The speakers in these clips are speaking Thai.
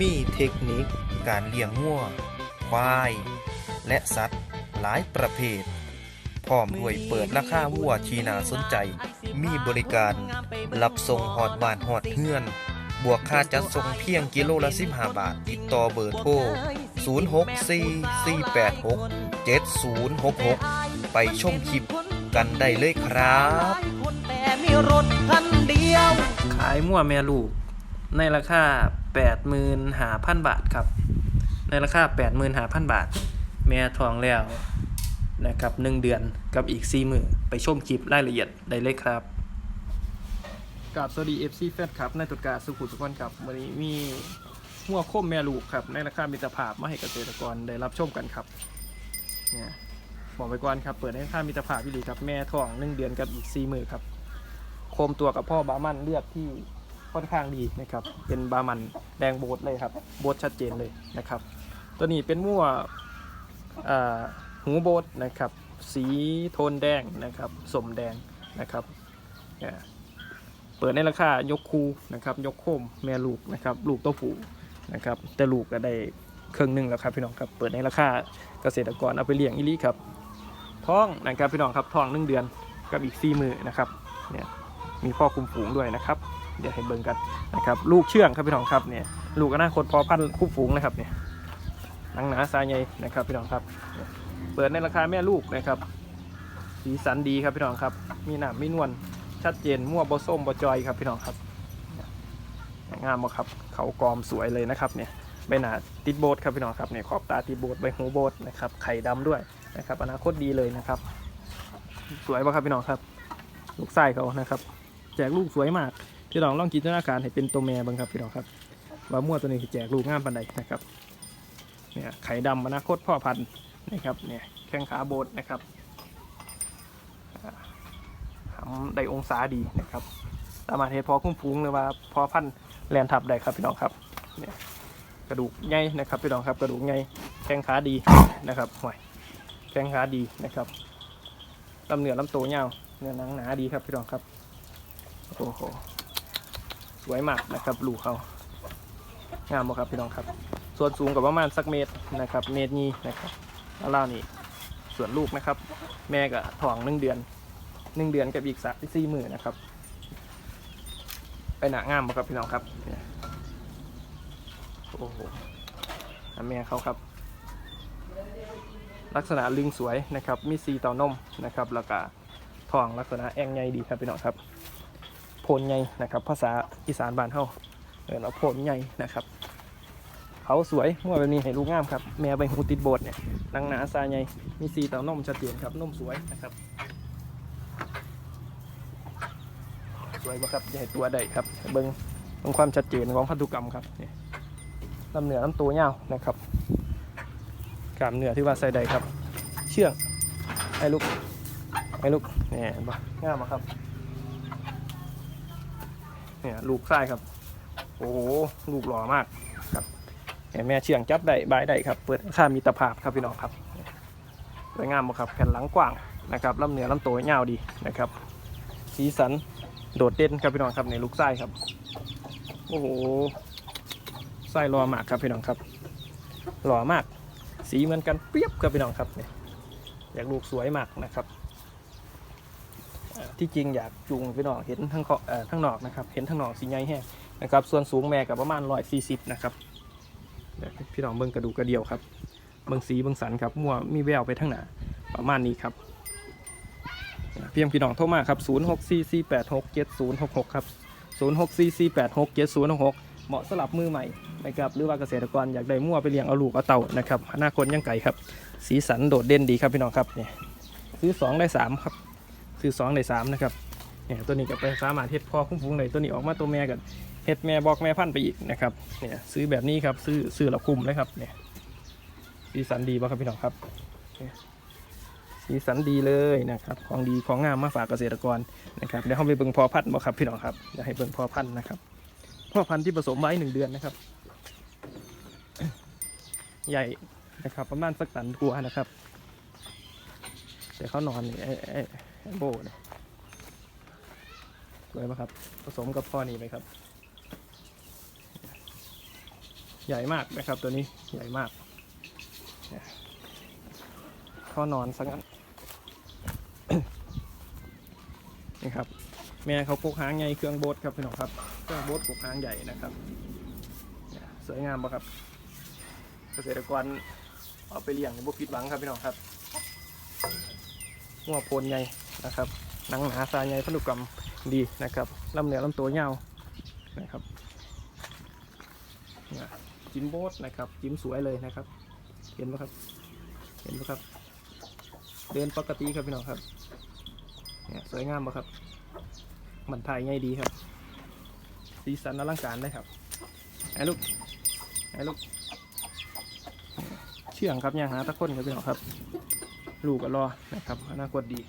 มีเทคนิคการเลี้ยงงัวควาย และสัตว์หลายประเภท พร้อมด้วยเปิดราคาวัวที่น่าสนใจ มีบริการรับส่งหอดบ้านหอดเฮือน บวกค่าจัดส่งเพียงกิโลละ 15 บาท ติดต่อเบอร์โทร 0644867066 ไปชมคลิปกันได้เลยครับแต่มีรถคันเดียวขายมั่วแม่ลูกในราคา 85,000 บาทครับ ในราคา 85,000 บาท แม่ทองแล้วนะครับ1เดือนกับอีก4มือไปชมคลิปรายละเอียดได้เลยครับกับสวัสดี FC แฟนครับในตุดกาสุขุทุกคนครับวันนี้มีหัวโคมแม่ลูกครับในราคามิตรภาพมาให้เกษตรกรได้รับชมกันครับเนี่ยบอกไปก่อนครับเปิดในราคามิตรภาพพี่ลีครับแม่ทอง1เดือนกับอีก4มือครับโคมตัวกับพ่อบามันเลือดที่ ค่อนข้างดีนะครับ เป็นบามันแดงโบดเลยครับโบดชัดเจนเลยนะครับ ตัวนี้เป็นมั่วหูโบดนะครับ สีโทนแดงนะครับสมแดงนะครับเปิดในราคายกคูนะครับ ยกโคมแม่ลูกนะครับ ลูกตัวผู้นะครับ แต่ลูกก็ได้เครื่องหนึงแล้วครับพี่น้องครับ เปิดในราคาเกษตรกรเอาไปเลี้ยงอีลี่ครับท้องนะครับพี่น้องครับท้องหนึ่งเดือนกับอีกสี่มือนะครับเนี่ยมีพ่อคุมฝูงด้วยนะครับ เดี๋ยวให้เบิ่งกันนะครับลูกเชื่องครับพี่น้องครับเนี่ยลูกอนาคตพอพันธุ์คุมฝูงนะครับเนี่ยหนังหนาสายใหญ่นะครับพี่น้องครับ เปิดในราคาแม่ลูกนะครับ สีสันดีครับพี่น้องครับ มีหนามมีนวลชัดเจนมั่วบอส้มบอจอยครับพี่น้องครับเนี่ยงามมากครับเขากรอมสวยเลยนะครับเนี่ยใบหนาติดโบสครับพี่น้องครับเนี่ยขอบตาติดโบสใบหูโบสนะครับไข่ดำด้วยนะครับอนาคตดีเลยนะครับ สวยป่ะครับพี่น้องครับ ลูกไส้เขานะครับ แจกลูกสวยมาก พี่น้องลองจินตนาการให้เป็นตัวแม่บ้างครับพี่น้องครับว่ามั่วตัวนี้แจกลูกงามปันใดนะครับเนี่ยไข่ดำอนาคตพ่อพันธุ์นะครับเนี่ยแข้งขาโบดนะครับอ่าหำได้องศาดีนะครับสามารถเฮ็ดพอคุ้มฟูงหรือว่าพอพันธุ์แลนทับได้ครับพี่น้องครับเนี่ยกระดูกใหญ่นะครับพี่น้องครับกระดูกใหญ่แข้งขาดีนะครับห่วยแข้งขาดีนะครับลำเนื้อลำตัวเงาวเนื้อหนังหนาดีครับพี่น้องครับโอ้โห สวยมากนะครับลูกเขางามบ่ครับพี่น้องครับ ส่วนสูงกับประมาณสักเมตรนะครับ เมตรนี้นะครับแล้วล่านี่ส่วนลูกนะครับ แม่กับท้องหนึ่งเดือนหนึ่งเดือนกับอีกสามสี่มือนะครับ ไปหนางามบ่ครับพี่น้องครับโอ้โหแม่เขาครับ ลักษณะลึงสวยนะครับ มีสีเต่านมนะครับ แล้วก็ทองลักษณะแองใหญ่ดีครับพี่น้องครับ โพนใหญ่นะครับ ภาษาอีสานบ้านเฮาเออเราโพนใหญ่นะครับเขาสวยมั่วแบบนี้ให้ลูกงามครับแม่ใบหูติดโบดเนี่ยนังหนาซาใหญ่มีสีเต่านมชัดเจนครับนมสวยนะครับสวยบ่ครับให้ตัวได้ครับเบิ้งเบิ้งความชัดเจนของพันธุกรรมครับนี่ลำเหนือลำตัวยาวนะครับกล้ามเนือที่ว่าใส่ได้ครับ เชื่องไอ้ลูกไอ้ลูกเนี่ยบ่งามบ่ครับ เนี่ยลูกไส้ครับ โอ้โหลูกหล่อมากครับแม่เชียงจับได้บายได้ครับ เปิดค่ามีตรภาพครับพี่น้องครับสวยงามบ่ครับแผ่นหลังกว้างนะครับลำเหนือลำตัวยาวดีนะครับ สีสันโดดเด่นครับพี่น้องครับในลูกไส้ครับ โอ้โหไส้หล่อมากครับพี่น้องครับหล่อมาก สีเหมือนกันเปรียบครับพี่น้องครับเนี่ยอยากลูกสวยมากนะครับ ที่จริงอยากจูงพี่น้องเห็นทั้งเขาเอ่อทั้งนอกนะครับ เห็นทั้งนอกสีใหญ่แห้งนะครับ ส่วนสูงแม่กับประมาณร้อยสี่สิบนะครับพี่น้องเบิ้งกระดูกกระเดียวครับ เบิ้งสีเบิ้งสันครับมั่วมีแววไปทั้งหนาประมาณนี้ครับเพียงพี่น้องโทรมาครับศูนย์หกสี่สี่แปดหกเจ็ดศูนย์หกหกครับศูนย์หกสี่สี่แปดหกเหมาะสำหรับมือใหม่นะครับ หรือว่าเกษตรกรอยากได้มั่วไปเลี้ยงเอาลูกเอาเต่านะครับ อนาคตยังไก่ครับ สีสันโดดเด่นดีครับพี่น้องครับเนี่ยซื้อสองได้สามครับ ซื้อสองในสามนะครับเนี่ยตัวนี้ก็ไปสามารถเฮ็ดพ่อคุ้มฟูงเลยตัวนี้ออกมาตัวแม่กันเห็ดแม่บอกแม่พันไปอีกนะครับเนี่ยซื้อแบบนี้ครับซื้อซื้อและคุ้มเลยครับเนี่ยสีสันดีป่ะครับพี่น้องครับสีสันดีเลยนะครับของดีของงามมาฝากเกษตรกรนะครับเดี๋ยวเราไปเบิ่งพอพันธุ์บ่ครับพี่น้องครับเดี๋ยวให้เบิ่งพอพันธุ์นะครับพ่อพันธุ์ที่ผสมไว้หนึ่งเดือนนะครับ ใหญ่นะครับ ประมาณสักตันกว่านะครับ แต่เขานอนนี่ไอ้ไอ้ไอ้ โบนี่ยสวยปะครับ ผสมกับพ่อนี่ไหมครับ ใหญ่มากนะครับตัวนี้ใหญ่มากพ่อนอนสักงั้นนี่ครับ แม่เขาปกหางใหญ่เครื่องโบดครับพี่น้องครับเครื่องโบดปกหางใหญ่นะครับสวยงามปะครับ เกษตรกรเอาไปเลี้ยงในบุผิดหวังครับพี่น้องครับหัวโพนใหญ่ นะครับหนังหนาตายใหญ่พันธุกรรมดีนะครับลำเหนือลำตัวยาวนะครับจิ้มโบสนะครับจิ้มสวยเลยนะครับ เห็นไหมครับ เห็นไหมครับ เดินปกติครับพี่น้องครับเนี่ยสวยงามปะครับมันถ่ายง่ายดีครับ สีสันอลังการเลยครับไอ้ลูกไอ้ลูกเชื่องครับยังหาตะคนครับพี่น้องครับ ลูกก็รอนะครับอนาคตดี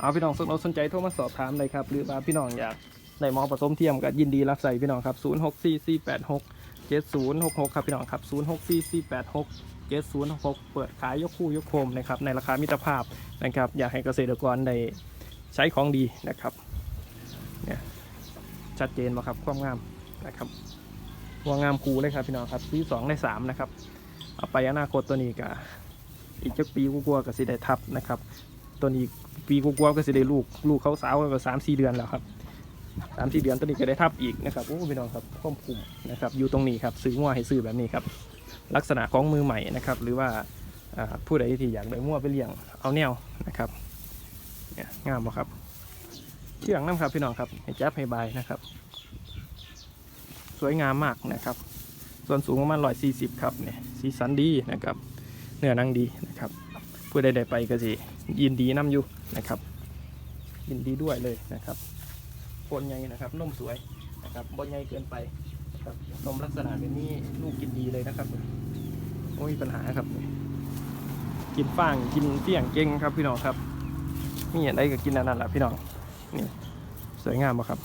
เอาพี่น้องสนอกสนใจโทรมาสอบถามเลยครับ หรือว่าพี่น้องอยากได้มอผสมเทียมก็ยินดีรับใส่พี่น้องครับ 0 6 4 4 8 6 7 0 6 6 ครับพี่น้องครับ 0 6 4 4 8 6 7 0 6 6 เปิดขายยกคู่ยกโคมนะครับในราคามิตรภาพนะครับ อยากให้เกษตรกรได้ใช้ของดีนะครับเนี่ยชัดเจนไหครับความงามนะครับหัวงามคูเลยครับพี่น้องครับที่สองในสามนะครับ เอาไปอนาคตตัวนี้ก็อีกจักปีกูกลัวๆก็สิได้ทับนะครับ ตัวนี้ปีกูกลัวๆก็สิได้ลูกลูกเขาสาวก็สามสี่เดือนแล้วครับสามสี่เดือนตัวนี้ก็ได้ทับอีกนะครับโอ้พี่น้องครับข้อมคุมนะครับอยู่ตรงนี้ครับซื้องัวให้ซื้อแบบนี้ครับลักษณะของมือใหม่นะครับ หรือว่าผู้ใดที่อยากได้งัวไปเลี้ยงเอาแนวนะครับเนี่ยงามบ่ครับเชื่องน้ำครับพี่น้องครับให้จับให้บายนะครับ สวยงามมากนะครับ ส่วนสูงประมาณร้อยสี่สิบครับเนี่ยสีสันดีนะครับ เนื้อนังดีนะครับ ผู้ใดได้ไปก็สิยินดีน้ำอยู่นะครับ ยินดีด้วยเลยนะครับโคนใหญ่นะครับนุ่มสวยนะครับบนใหญ่เกินไปนะครับนมลักษณะแบบนี้ลูกกินดีเลยนะครับไม่มีปัญหาครับ กินฟางกินเสี่ยงเก่งครับพี่น้องครับมีอะไรก็กินอันนั้นแหละพี่น้องนี่สวยงามปะครับ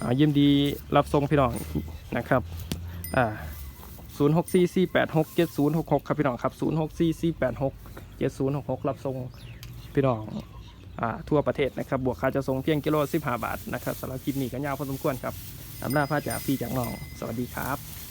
อ่ายินดีรับส่งพี่น้องนะครับอ่า 0644867066ครับพี่น้องครับ 0644867066 รับส่งพี่น้องอ่าทั่วประเทศนะครับ บวกค่าจะส่งเพียงกิโล15บาทนะครับสำหรับคลิปนี้ก็ยาวพอสมควรครับอำลาพระจากพี่จากน้อง สวัสดีครับ